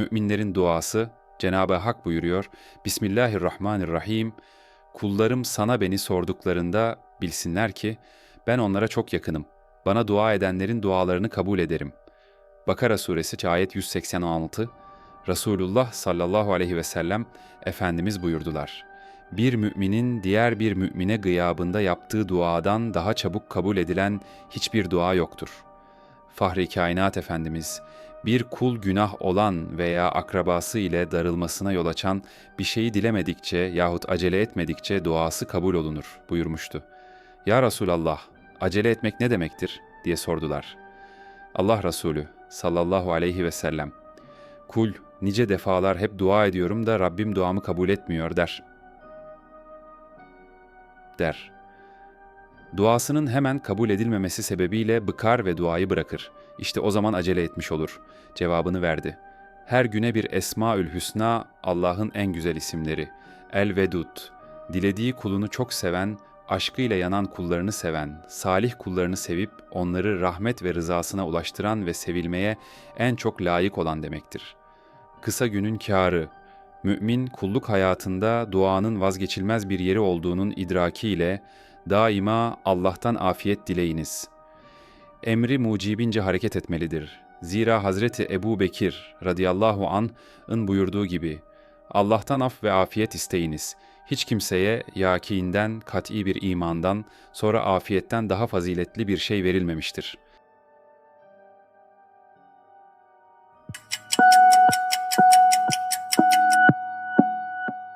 Müminlerin duası Cenab-ı Hak buyuruyor. Bismillahirrahmanirrahim. Kullarım sana beni sorduklarında bilsinler ki ben onlara çok yakınım. Bana dua edenlerin dualarını kabul ederim. Bakara suresi ayet 186. Resulullah sallallahu aleyhi ve sellem Efendimiz buyurdular. Bir müminin diğer bir mümine gıyabında yaptığı duadan daha çabuk kabul edilen hiçbir dua yoktur. Fahri Kainat Efendimiz, bir kul günah olan veya akrabası ile darılmasına yol açan bir şeyi dilemedikçe yahut acele etmedikçe duası kabul olunur buyurmuştu. Ya Resulallah, acele etmek ne demektir diye sordular. Allah Resulü sallallahu aleyhi ve sellem, kul nice defalar hep dua ediyorum da Rabbim duamı kabul etmiyor der. Der. Duasının hemen kabul edilmemesi sebebiyle bıkar ve duayı bırakır. İşte o zaman acele etmiş olur. Cevabını verdi. Her güne bir Esmaül Hüsna Allah'ın en güzel isimleri. El Vedud, dilediği kulunu çok seven, aşkıyla yanan kullarını seven, salih kullarını sevip onları rahmet ve rızasına ulaştıran ve sevilmeye en çok layık olan demektir. Kısa günün kârı, mümin kulluk hayatında duanın vazgeçilmez bir yeri olduğunun idrakiyle daima Allah'tan afiyet dileyiniz. Emri mucibince hareket etmelidir. Zira Hazreti Ebu Bekir radıyallahu an'ın buyurduğu gibi Allah'tan af ve afiyet isteyiniz. Hiç kimseye yakinden, kat'i bir imandan, sonra afiyetten daha faziletli bir şey verilmemiştir.''